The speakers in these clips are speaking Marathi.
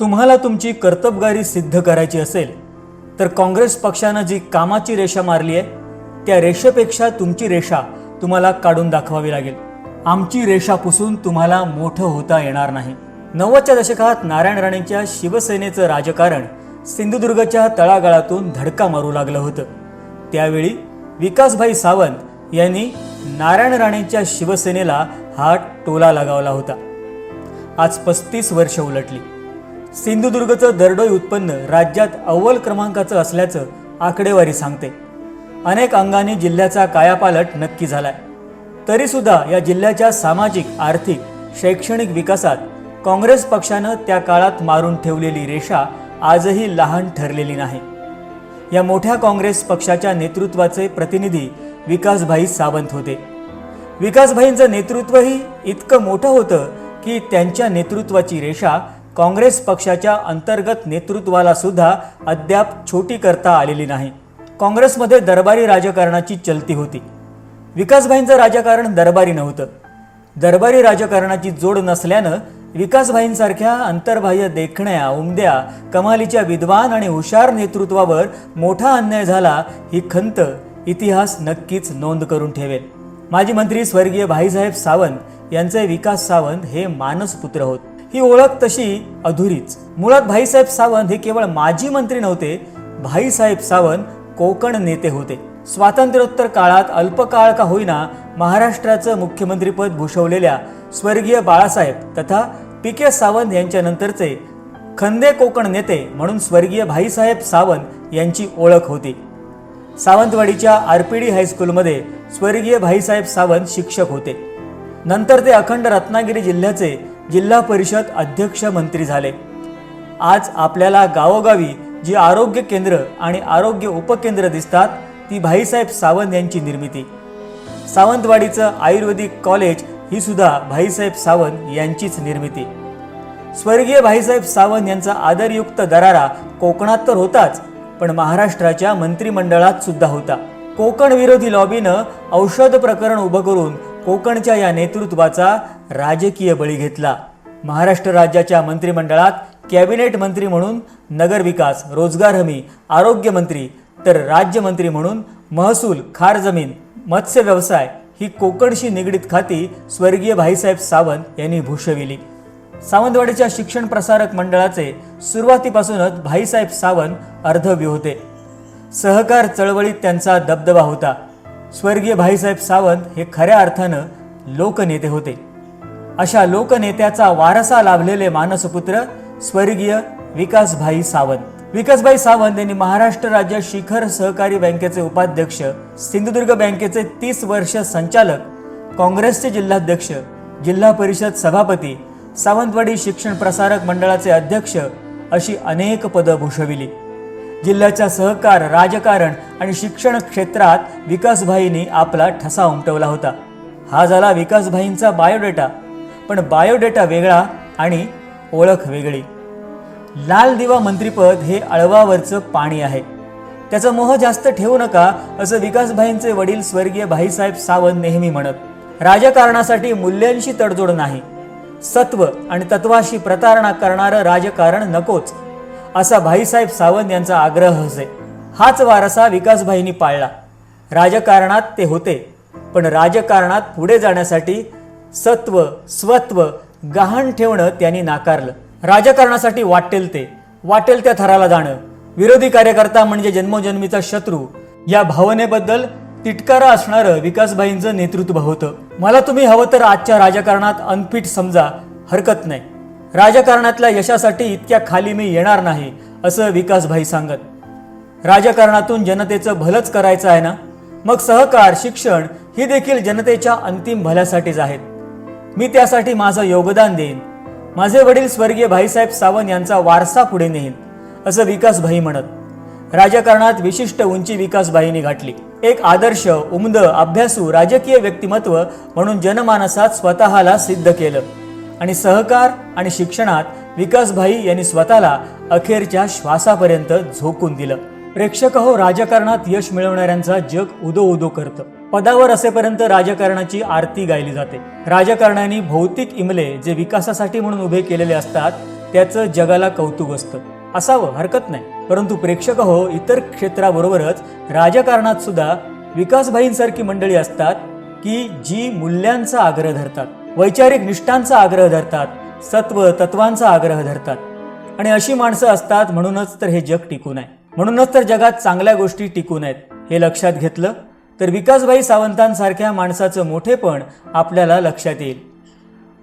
तुम्हाला तुमची कर्तबगारी सिद्ध करायची असेल तर काँग्रेस पक्षानं जी कामाची रेषा मारली आहे त्या रेषेपेक्षा तुमची रेषा तुम्हाला काढून दाखवावी लागेल. आमची रेषा पुसून तुम्हाला मोठं होता येणार नाही. नव्वदच्या दशकात नारायण राणेंच्या शिवसेनेचं राजकारण सिंधुदुर्गच्या तळागाळातून धडका मारू लागलं होतं. त्यावेळी विकासभाई सावंत यांनी नारायण राणेंच्या शिवसेनेला हा टोला लगावला होता. आज पस्तीस वर्ष उलटली. सिंधुदुर्गचं दरडोई उत्पन्न राज्यात अव्वल क्रमांकाचं असल्याचं आकडेवारी सांगते. अनेक अंगाने जिल्ह्याचा कायापालट नक्की झालाय. तरीसुद्धा या जिल्ह्याच्या सामाजिक आर्थिक शैक्षणिक विकासात काँग्रेस पक्षानं त्या काळात मारून ठेवलेली रेषा आजही लहान ठरलेली नाही. या मोठ्या काँग्रेस पक्षाच्या नेतृत्वाचे प्रतिनिधी विकासभाई सावंत होते. विकासभाईंचं नेतृत्वही इतकं मोठं होतं की त्यांच्या नेतृत्वाची रेषा काँग्रेस पक्षाच्या अंतर्गत नेतृत्वाला सुद्धा अद्याप छोटी करता आलेली नाही. काँग्रेसमध्ये दरबारी राजकारणाची चलती होती. विकासभाईंचं राजकारण दरबारी नव्हतं. दरबारी राजकारणाची जोड नसल्यानं विकासभाईंसारख्या अंतर्बाह्य देखण्या उमद्या कमालीच्या विद्वान आणि हुशार नेतृत्वावर मोठा अन्याय झाला ही खंत इतिहास नक्कीच नोंद करून ठेवेल. माजी मंत्री स्वर्गीय भाईसाहेब सावंत यांचे विकास सावंत हे मानसपुत्र होत. ही ओळख तशी अधुरीच. मुळात भाईसाहेब सावंत हे केवळ माजी मंत्री नव्हते भाईसाहेब सावंत कोकण नेते होते. स्वातंत्र्योत्तर काळात अल्पकाळ का होईना महाराष्ट्राचं मुख्यमंत्रीपद भूषवलेल्या स्वर्गीय बाळासाहेब तथा पी के सावंत यांच्यानंतरचे खंदे कोकण नेते म्हणून स्वर्गीय भाईसाहेब सावंत यांची ओळख होती. सावंतवाडीच्या आर पी डी हायस्कूलमध्ये स्वर्गीय भाईसाहेब सावंत शिक्षक होते. नंतर ते अखंड रत्नागिरी जिल्ह्याचे जिल्हा परिषद अध्यक्ष मंत्री झाले. आज आपल्याला गावोगावी जी आरोग्य केंद्र आणि आरोग्य उपकेंद्र दिसतात ती भाईसाहेब सावंत यांची निर्मिती. सावंतवाडीचं आयुर्वेदिक कॉलेज ही सुद्धा भाईसाहेब सावंत यांचीच निर्मिती. स्वर्गीय भाईसाहेब सावंत यांचा आदरयुक्त दरारा कोकणात तर होताच पण महाराष्ट्राच्या मंत्रिमंडळात सुद्धा होता. कोकण विरोधी लॉबीनं औषध प्रकरण उभं करून कोकणच्या या नेतृत्वाचा राजकीय बळी घेतला. महाराष्ट्र राज्याच्या मंत्रिमंडळात कॅबिनेट मंत्री म्हणून नगरविकास रोजगार हमी आरोग्यमंत्री तर राज्यमंत्री म्हणून महसूल खार जमीन मत्स्य व्यवसाय ही कोकणशी निगडीत खाती स्वर्गीय भाईसाहेब सावंत यांनी भूषविली. सावंतवाडीच्या शिक्षण प्रसारक मंडळाचे सुरुवातीपासूनच भाईसाहेब सावंत अर्धव्य होते. सहकार चळवळीत त्यांचा दबदबा होता. स्वर्गीय भाईसाहेब सावंत हे खऱ्या अर्थानं लोकनेते होते. अशा लोकनेत्याचा वारसा लाभलेले मानसपुत्र स्वर्गीय विकासभाई सावंत. विकासभाई सावंत यांनी महाराष्ट्र राज्य शिखर सहकारी बँकेचे उपाध्यक्ष सिंधुदुर्ग बँकेचे तीस वर्ष संचालक काँग्रेसचे जिल्हाध्यक्ष जिल्हा परिषद सभापती सावंतवाडी शिक्षण प्रसारक मंडळाचे अध्यक्ष अशी अनेक पदं भूषविली. जिल्ह्याच्या सहकार राजकारण आणि शिक्षण क्षेत्रात विकासभाईंनी आपला ठसा उमटवला होता. हा झाला विकासभाईंचा बायोडेटा. पण बायोडेटा वेगळा आणि ओळख वेगळी. लाल दिवा मंत्रीपद हे अळवावरचं पाणी आहे. त्याचा मोह जास्त ठेवू नका असं विकासभाईंचे वडील स्वर्गीय भाईसाहेब सावंत नेहमी म्हणत. राजकारणासाठी मूल्यांशी तडजोड नाही. सत्व आणि तत्वाशी प्रतारणा करणारं राजकारण नकोच असा भाईसाहेब सावंत यांचा आग्रह असे. हाच वारसा विकासभाईंनी पाळला. राजकारणात ते होते पण राजकारणात पुढे जाण्यासाठी सत्व स्वत्व गहाण ठेवणं त्यांनी नाकारलं. राजकारणासाठी वाटेल ते वाटेल त्या थराला जाणं. विरोधी कार्यकर्ता म्हणजे जन्मोजन्मीचा शत्रू. या भावनेबद्दल तिटकारा असणारं विकासभाईंचं नेतृत्व होतं. मला तुम्ही हवं तर आजच्या राजकारणात अनफिट समजा हरकत नाही. राजकारणातल्या यशासाठी इतक्या खाली मी येणार नाही असं विकासभाई सांगत. राजकारणातून जनतेचं भलंच करायचं आहे ना? मग सहकार शिक्षण ही देखील जनतेच्या अंतिम भल्यासाठीच आहेत. मी त्यासाठी माझं योगदान देईन. माझे वडील स्वर्गीय भाईसाहेब सावंत यांचा वारसा पुढे नेईन असं विकासभाई म्हणत. राजकारणात विशिष्ट उंची विकासभाईंनी गाठली. एक आदर्श उमद अभ्यासू राजकीय व्यक्तिमत्व म्हणून जनमानसात स्वतःला सिद्ध केलं. आणि सहकार आणि शिक्षणात विकासभाई यांनी स्वतःला अखेरच्या श्वासापर्यंत झोकून दिलं. प्रेक्षक हो राजकारणात यश मिळवणाऱ्यांचा जग उदो उदो करतं. पदावर असेपर्यंत राजकारणाची आरती गायली जाते. राजकारणाने भौतिक इमले जे विकासासाठी म्हणून उभे केलेले असतात त्याचं जगाला कौतुक असतं. असावं हरकत नाही. परंतु प्रेक्षक हो इतर क्षेत्राबरोबरच राजकारणात सुद्धा विकासभाईंसारखी मंडळी असतात की जी मूल्यांचा आग्रह धरतात वैचारिक निष्ठांचा आग्रह धरतात सत्व तत्वांचा आग्रह धरतात. आणि अशी माणसं असतात म्हणूनच तर हे जग टिकून आहे. म्हणूनच तर जगात चांगल्या गोष्टी टिकून आहेत. हे लक्षात घेतलं? तर विकासभाई सावंतांसारख्या माणसाचं मोठेपण आपल्याला लक्षात येईल.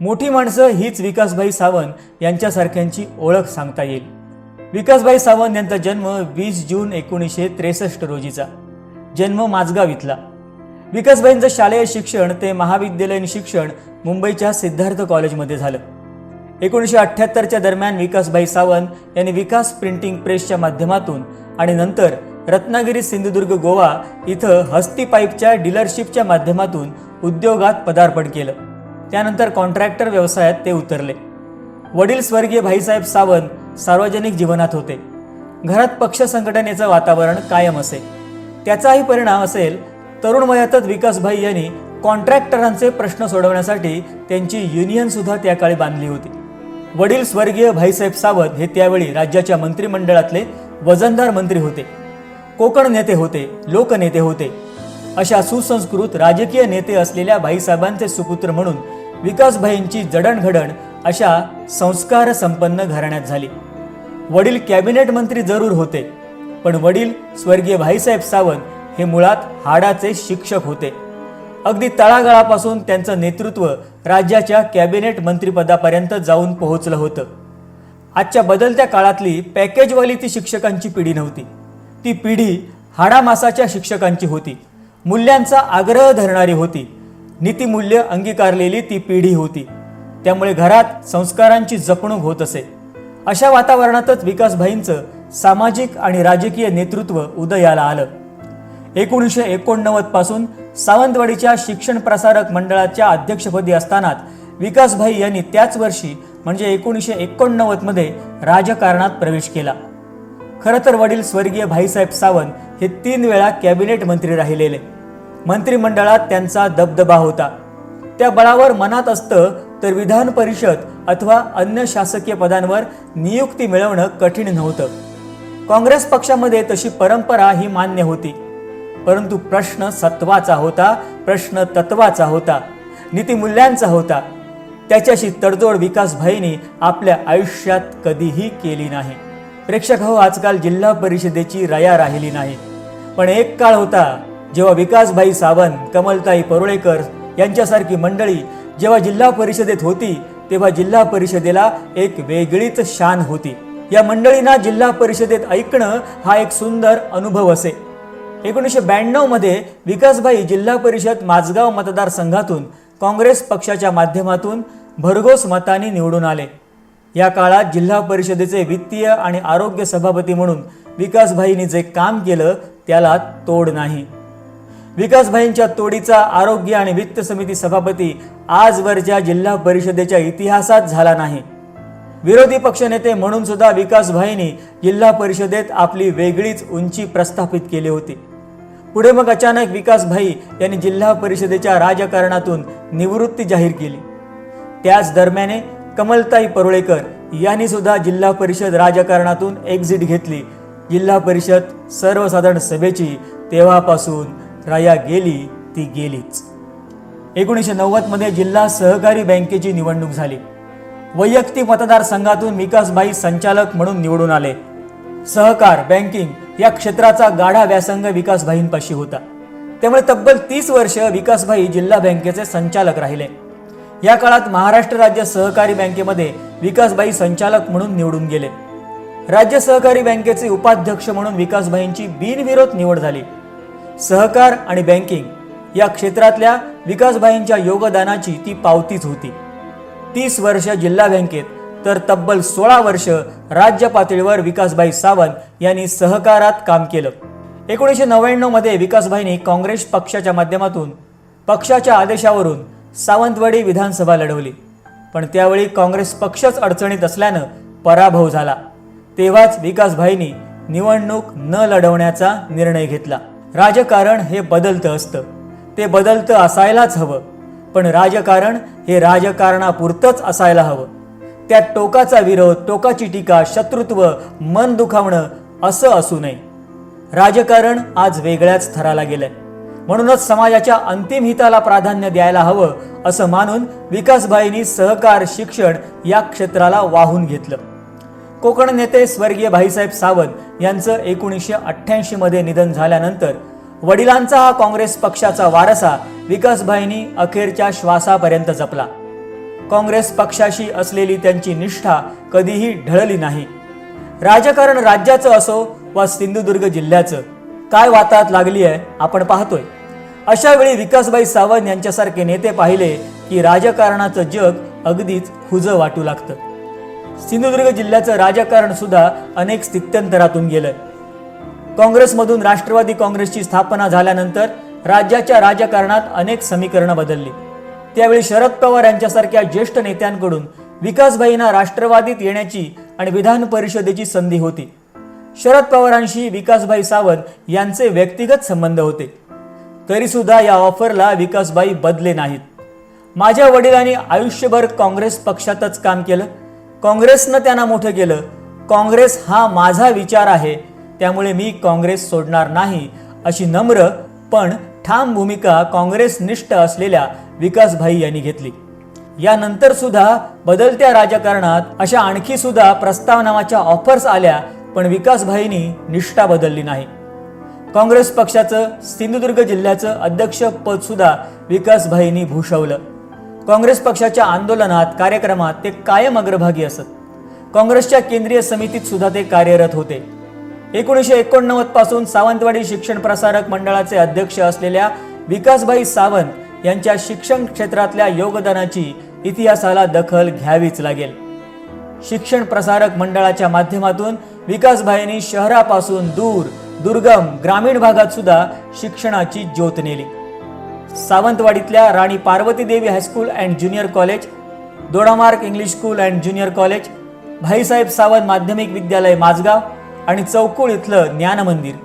मोठी माणसं हीच विकासभाई सावंत यांच्यासारख्यांची ओळख सांगता येईल. विकासभाई सावंत यांचा जन्म वीस जून एकोणीसशे त्रेसष्ट रोजीचा. जन्म माझगाव इथला. विकासभाईंचं शालेय शिक्षण ते महाविद्यालयीन शिक्षण मुंबईच्या सिद्धार्थ कॉलेजमध्ये झालं. एकोणीसशे अठ्ठ्याहत्तरच्या दरम्यान विकासभाई सावंत यांनी विकास प्रिंटिंग प्रेसच्या माध्यमातून आणि नंतर रत्नागिरी सिंधुदुर्ग गोवा इथं हस्ती पाईपच्या डीलरशिपच्या माध्यमातून उद्योगात पदार्पण केलं. त्यानंतर कॉन्ट्रॅक्टर व्यवसायात ते उतरले. वडील स्वर्गीय भाईसाहेब सावंत सार्वजनिक जीवनात होते. घरात पक्ष संघटनेचं वातावरण कायम असे. त्याचाही परिणाम असेल तरुण वयातच विकासभाई यांनी कॉन्ट्रॅक्टरांचे प्रश्न सोडवण्यासाठी त्यांची युनियन सुद्धा त्या काळी बांधली होती. वडील स्वर्गीय भाईसाहेब सावंत हे त्यावेळी राज्याच्या मंत्रिमंडळातले वजनदार मंत्री होते. कोकण नेते होते लोकनेते होते. अशा सुसंस्कृत राजकीय नेते असलेल्या भाईसाहेबांचे सुपुत्र म्हणून विकासभाईंची जडणघडण अशा संस्कार संपन्न घराण्यात झाली. वडील कॅबिनेट मंत्री जरूर होते पण वडील स्वर्गीय भाईसाहेब सावंत हे मुळात हाडाचे शिक्षक होते. अगदी तळागाळापासून त्यांचं नेतृत्व राज्याच्या कॅबिनेट मंत्रिपदापर्यंत जाऊन पोहोचलं होतं. आजच्या बदलत्या काळातली पॅकेजवाली ती शिक्षकांची पिढी नव्हती. ती पिढी हाडामासाच्या शिक्षकांची होती. मूल्यांचा आग्रह धरणारी होती. नीतिमूल्य अंगीकारलेली ती पिढी होती. त्यामुळे घरात संस्कारांची जपणूक होत असे. अशा वातावरणातच विकासभाईंचं सामाजिक आणि राजकीय नेतृत्व उदयाला आलं. एकोणीसशे एकोणनव्वदपासून सावंतवाडीच्या शिक्षण प्रसारक मंडळाच्या अध्यक्षपदी असतानाच विकासभाई यांनी त्याच वर्षी म्हणजे एकोणीसशे एकोणनव्वदमध्ये राजकारणात प्रवेश केला. खरं तर वडील स्वर्गीय भाईसाहेब सावंत हे तीन वेळा कॅबिनेट मंत्री राहिलेले. मंत्रिमंडळात त्यांचा दबदबा होता. त्या बळावर मनात असतं तर विधान परिषद अथवा अन्य शासकीय पदांवर नियुक्ती मिळवणं कठीण नव्हतं. काँग्रेस पक्षामध्ये तशी परंपरा ही मान्य होती. परंतु प्रश्न सत्वाचा होता प्रश्न तत्वाचा होता नीतिमूल्यांचा होता. त्याच्याशी तडजोड विकास भाईने आपल्या आयुष्यात कधीही केली नाही. प्रेक्षक हो आजकाल जिल्हा परिषदेची रया राहिली नाही. पण एक काळ होता जेव्हा विकासभाई सावंत कमलताई परुळेकर यांच्यासारखी मंडळी जेव्हा जिल्हा परिषदेत होती तेव्हा जिल्हा परिषदेला एक वेगळीच शान होती. या मंडळींना जिल्हा परिषदेत ऐकणं हा एक सुंदर अनुभव असे. एकोणीसशे ब्याण्णवमध्ये विकासभाई जिल्हा परिषद माझगाव मतदारसंघातून काँग्रेस पक्षाच्या माध्यमातून भरघोस मताने निवडून आले. या काळात जिल्हा परिषदेचे वित्तीय आणि आरोग्य सभापती म्हणून विकासभाईंनी जे काम केलं त्याला तोड नाही. विकासभाईंच्या तोडीचा आरोग्य आणि वित्त समिती सभापती आजवरच्या जिल्हा परिषदेच्या इतिहासात झाला नाही. विरोधी पक्षनेते म्हणून सुद्धा विकासभाईंनी जिल्हा परिषदेत आपली वेगळीच उंची प्रस्थापित केली होती. पुढे मग अचानक विकासभाई यांनी जिल्हा परिषदेच्या राजकारणातून निवृत्ती जाहीर केली. त्याच दरम्याने कमलताई परुळेकर यांनी सुद्धा जिल्हा परिषद राजकारणातून एक्झिट घेतली. जिल्हा परिषद सर्वसाधारण सभेची तेव्हापासून राया गेली ती गेलीच. एकोणीसशे नव्वदमध्ये जिल्हा सहकारी बँकेची निवडणूक झाली. वैयक्तिक मतदारसंघातून विकासभाई संचालक म्हणून निवडून आले. सहकार बँकिंग या क्षेत्राचा गाढा व्यासंग विकासभाईंपाशी होता. त्यामुळे तब्बल तीस वर्ष विकासभाई जिल्हा बँकेचे संचालक राहिले. या काळात महाराष्ट्र राज्य सहकारी बँकेमध्ये विकासभाई संचालक म्हणून निवडून गेले. राज्य सहकारी बँकेचे उपाध्यक्ष म्हणून विकासभाईंची बिनविरोध निवड झाली. सहकार आणि बँकिंग या क्षेत्रातल्या विकासभाईंच्या योगदानाची ती पावतीच होती. तीस वर्ष जिल्हा बँकेत तर तब्बल सोळा वर्ष राज्य पातळीवर विकासभाई सावंत यांनी सहकारात काम केलं. एकोणीसशे नव्याण्णवमध्ये विकासभाईंनी काँग्रेस पक्षाच्या माध्यमातून पक्षाच्या आदेशावरून सावंतवाडी विधानसभा लढवली. पण त्यावेळी काँग्रेस पक्षच अडचणीत असल्यानं पराभव झाला. तेव्हाच विकासभाईंनी निवडणूक न लढवण्याचा निर्णय घेतला. राजकारण हे बदलतं असतं. ते बदलतं असायलाच हवं. पण राजकारण हे राजकारणापुरतंच असायला हवं. त्यात टोकाचा विरोध टोकाची टीका शत्रुत्व मन दुखावणं असं असू नये. राजकारण आज वेगळ्याच थराला गेलंय. म्हणूनच समाजाच्या अंतिम हिताला प्राधान्य द्यायला हवं असं मानून विकासभाईंनी सहकार शिक्षण या क्षेत्राला वाहून घेतलं. कोकण नेते स्वर्गीय भाईसाहेब सावंत यांचं एकोणीसशे अठ्ठ्याऐंशी मध्ये निधन झाल्यानंतर वडिलांचा हा काँग्रेस पक्षाचा वारसा विकासभाईंनी अखेरच्या श्वासापर्यंत जपला. काँग्रेस पक्षाशी असलेली त्यांची निष्ठा कधीही ढळली नाही. राजकारण राज्याचं असो वा सिंधुदुर्ग जिल्ह्याचं काय वातात लागली आहे आपण पाहतोय. अशा वेळी विकासबाई सावंत यांच्यासारखे नेते पाहिले की राजकारणाचं जग अगदीच हुजं वाटू लागतं. सिंधुदुर्ग जिल्ह्याचं राजकारण सुद्धा अनेक स्थित्यंतरातून गेलंय. काँग्रेसमधून राष्ट्रवादी काँग्रेसची स्थापना झाल्यानंतर राज्याच्या राजकारणात अनेक समीकरणं बदलली. त्यावेळी शरद पवार यांच्यासारख्या ज्येष्ठ नेत्यांकडून विकासभाईंना राष्ट्रवादीत येण्याची आणि विधान परिषदेची संधी होती. शरद पवारांशी विकासभाई सावंत यांचे व्यक्तिगत संबंध होते. तरी सुद्धा या ऑफरला विकासबाई बदले नाहीत. माझ्या वडिलांनी आयुष्यभर काँग्रेस पक्षातच काम केलं. काँग्रेसनं त्यांना मोठं केलं. काँग्रेस हा माझा विचार आहे. त्यामुळे मी काँग्रेस सोडणार नाही अशी नम्र पण ठाम भूमिका काँग्रेसनिष्ठ असलेल्या विकासभाई यांनी घेतली. यानंतर सुद्धा बदलत्या राजकारणात अशा आणखी सुद्धा प्रस्तावनामाच्या ऑफर्स आल्या पण विकासभाईंनी निष्ठा बदलली नाही. काँग्रेस पक्षाचं सिंधुदुर्ग जिल्ह्याचं अध्यक्षपद सुद्धा विकासभाईंनी भूषवलं. काँग्रेस पक्षाच्या आंदोलनात कार्यक्रमात ते कायम अग्रभागी असत. काँग्रेसच्या केंद्रीय समितीत सुद्धा ते कार्यरत होते. एकोणीसशे एकोणनव्वदपासून सावंतवाडी शिक्षण प्रसारक मंडळाचे अध्यक्ष असलेल्या विकासभाई सावंत यांच्या शिक्षण क्षेत्रातल्या योगदानाची इतिहासाला दखल घ्यावीच लागेल. शिक्षण प्रसारक मंडळाच्या माध्यमातून विकासभाईंनी शहरापासून दूर दुर्गम ग्रामीण भागात सुद्धा शिक्षणाची ज्योत नेली. सावंतवाडीतल्या Rani Parvati Devi high school and junior college Dodamarg English school and junior college Bhaisaheb Sawant माध्यमिक विद्यालय माझगाव आणि चौकुळ इथलं ज्ञानमंदिर.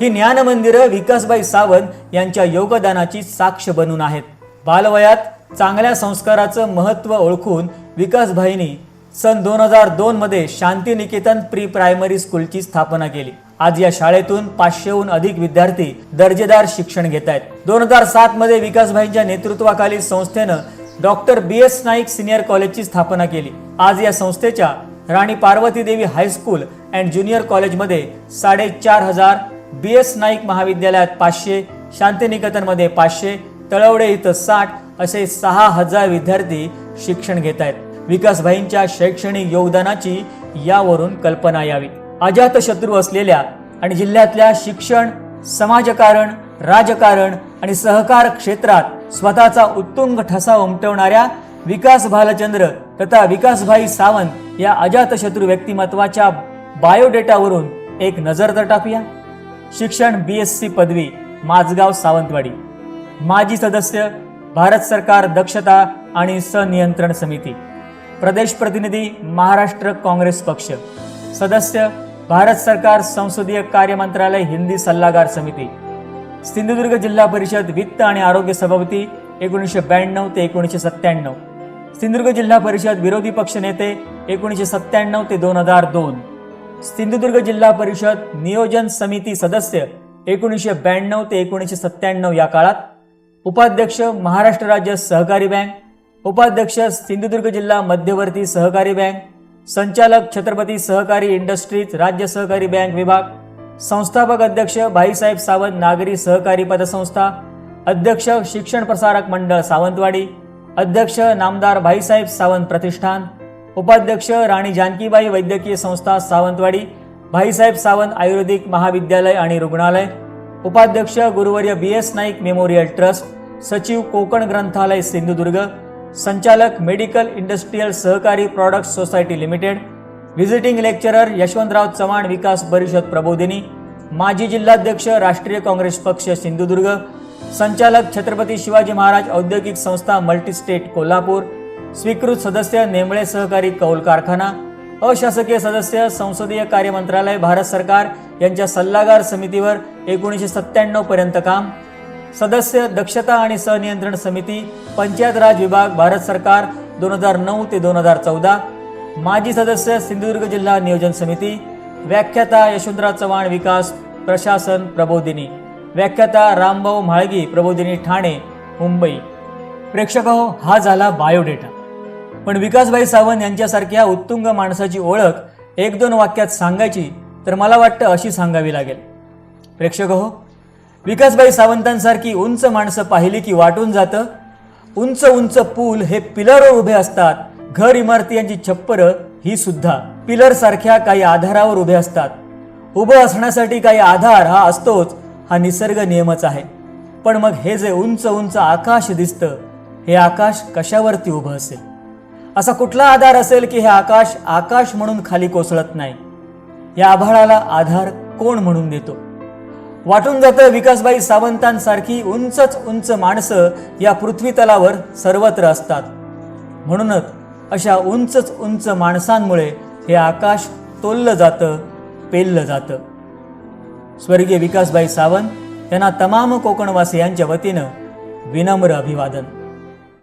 ही ज्ञानमंदिरं विकासबाई सावंत यांच्या योगदानाची साक्ष बनून आहेत. बालवयात चांगल्या संस्काराचं महत्त्व ओळखून विकासभाईंनी सन दोन हजार दोनमध्ये शांतिनिकेतन प्री प्रायमरी स्कूलची स्थापना केली. आज या शाळेतून पाचशेहून अधिक विद्यार्थी दर्जेदार शिक्षण घेत आहेत. दोन हजार सातमध्ये विकासभाईंच्या नेतृत्वाखाली संस्थेनं doctor B S Naik senior कॉलेजची स्थापना केली. आज या संस्थेच्या राणी Parvati Devi high school and junior कॉलेजमध्ये साडेचार हजार बी एस नाईक महाविद्यालयात पाचशे शांतिनिकेतनमध्ये पाचशे तळवडे इथं साठ असे सहा हजार विद्यार्थी शिक्षण घेत आहेत. विकासभाईंच्या शैक्षणिक योगदानाची यावरून कल्पना यावी. अजातशत्रू असलेल्या आणि जिल्ह्यातल्या शिक्षण समाजकारण राजकारण आणि सहकार क्षेत्रात स्वतःचा उत्तुंग ठसा उमटवणाऱ्या विकास भालचंद्र तथा विकासभाई सावंत या अजातशत्रू व्यक्तिमत्वाच्या बायोडेटावरून एक नजर तर टाकूया. शिक्षण बी एस सी पदवी माझगाव सावंतवाडी. माजी सदस्य भारत सरकार दक्षता आणि सनियंत्रण समिती. प्रदेश प्रतिनिधी महाराष्ट्र काँग्रेस पक्ष. सदस्य भारत सरकार संसदीय कार्य मंत्रालय हिंदी सल्लागार समिती. सिंधुदुर्ग जिल्हा परिषद वित्त आणि आरोग्य सभापती एकोणीसशे ब्याण्णव ते एकोणीसशे सत्त्याण्णव. सिंधुदुर्ग जिल्हा परिषद विरोधी पक्ष नेते एकोणीसशे सत्त्याण्णव ते दोन हजार दोन. सिंधुदुर्ग जिल्हा परिषद नियोजन समिती सदस्य एकोणीसशे ब्याण्णव ते एकोणीसशे सत्त्याण्णव या काळात. उपाध्यक्ष महाराष्ट्र राज्य सहकारी बँक उपाध्यक्ष सिंधुदुर्ग जिल्हा मध्यवर्ती सहकारी बँक संचालक छत्रपती सहकारी इंडस्ट्रीज राज्य सहकारी बँक विभाग संस्थापक अध्यक्ष भाईसाहेब सावंत नागरी सहकारी पतसंस्था अध्यक्ष शिक्षण प्रसारक मंडळ सावंतवाडी अध्यक्ष नामदार भाईसाहेब सावंत प्रतिष्ठान उपाध्यक्ष राणी जानकीबाई वैद्यकीय संस्था सावंतवाडी भाईसाहेब सावंत आयुर्वेदिक महाविद्यालय आणि रुग्णालय उपाध्यक्ष गुरुवर्य B S Naik memorial trust सचिव कोकण ग्रंथालय सिंधुदुर्ग संचालक मेडिकल इंडस्ट्रीयल सहकारी product society limited visiting lecturer Yashwantrao Chavan विकास परिषद प्रबोधिनी माजी जिल्हाध्यक्ष राष्ट्रीय काँग्रेस पक्ष सिंधुदुर्ग संचालक छत्रपती शिवाजी महाराज औद्योगिक संस्था मल्टीस्टेट कोल्हापूर स्वीकृत सदस्य नेमळे सहकारी कौल कारखाना अशासकीय सदस्य संसदीय कार्य मंत्रालय भारत सरकार यांच्या सल्लागार समितीवर एकोणीसशे सत्त्याण्णव पर्यंत काम सदस्य दक्षता आणि सनियंत्रण समिती पंचायत राज विभाग भारत सरकार दोन हजार नऊ ते दोन हजार चौदा. माजी सदस्य सिंधुदुर्ग जिल्हा नियोजन समिती. व्याख्याता यशवंतराव चव्हाण विकास प्रशासन प्रबोधिनी. व्याख्याता रामभाऊ म्हाळगी प्रबोधिनी ठाणे मुंबई. प्रेक्षक हो, हा झाला बायोडेटा. पण विकासभाई सावंत यांच्यासारख्या उत्तुंग माणसाची ओळख एक दोन वाक्यात सांगायची तर मला वाटतं अशी सांगावी लागेल. प्रेक्षक हो विकासभाई सावंतांसारखी उंच माणसं पाहिली की वाटून जातं. उंच उंच पूल हे पिलरवर उभे असतात. घर इमारती यांची छप्परं ही सुद्धा पिलर सारख्या काही आधारावर उभे असतात. उभं असण्यासाठी काही आधार हा असतोच हा निसर्ग नियमच आहे. पण मग हे जे उंच उंच आकाश दिसतं हे आकाश कशावरती उभं असेल? असा कुठला आधार असेल की हे आकाश आकाश म्हणून खाली कोसळत नाही? या आभाळाला आधार कोण म्हणून देतो? वाटून जातं विकासबाई सावंतांसारखी उंचच उंच माणसं या पृथ्वी तलावर सर्वत्र असतात. म्हणूनच अशा उंचच उंच माणसांमुळे हे आकाश तोललं जातं पेललं जातं. स्वर्गीय विकासबाई सावंत यांना तमाम कोकणवासियांच्या वतीनं विनम्र अभिवादन.